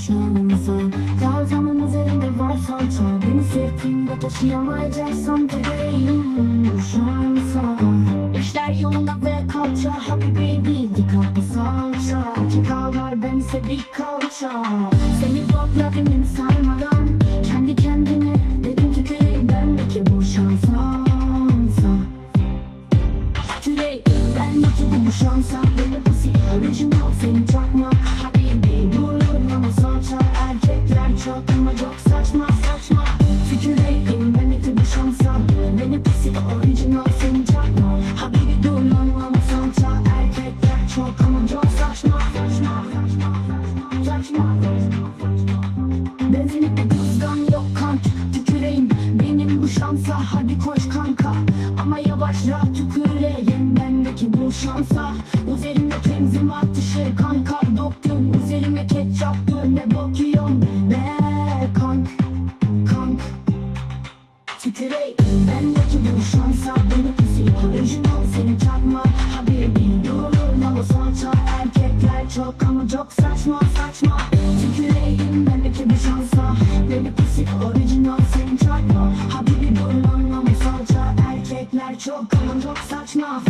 şansa Kalkamın üzerinde var salça. Beni sırtında taşıyamayacaksan bu şansa İşler yolunda ve kalça. Happy baby dikkatli salça. Çıkarlar ben ise bir kalça. Seni blokla benim sarmadan Kendi kendine dedim ki bendeki bu şansa Tüley bendeki bu şansa saçma saçma. Tüküreyim bendeki bu şansa. Beni pusi original senin çakma Habibi durur ama salça Erkekler çok ama çok saçma. Saçma saçma saçma. Benzinlikte kızdan yok kank Tüküreyim benim bu şansa. Hadi koş kanka. Ama yavaşla tüküreyim bendeki bu şansa. Üzerime tenzim atışır kanka Doktum Tüküreyim bendeki bu şansa Beni pisi orijinal seni çakma Habibi durur ama salça Erkekler çok ama çok saçma saçma. Tüküreyim bendeki bu şansa Beni pisi orijinal seni çakma Habibi durur ama salça Erkekler çok ama çok saçma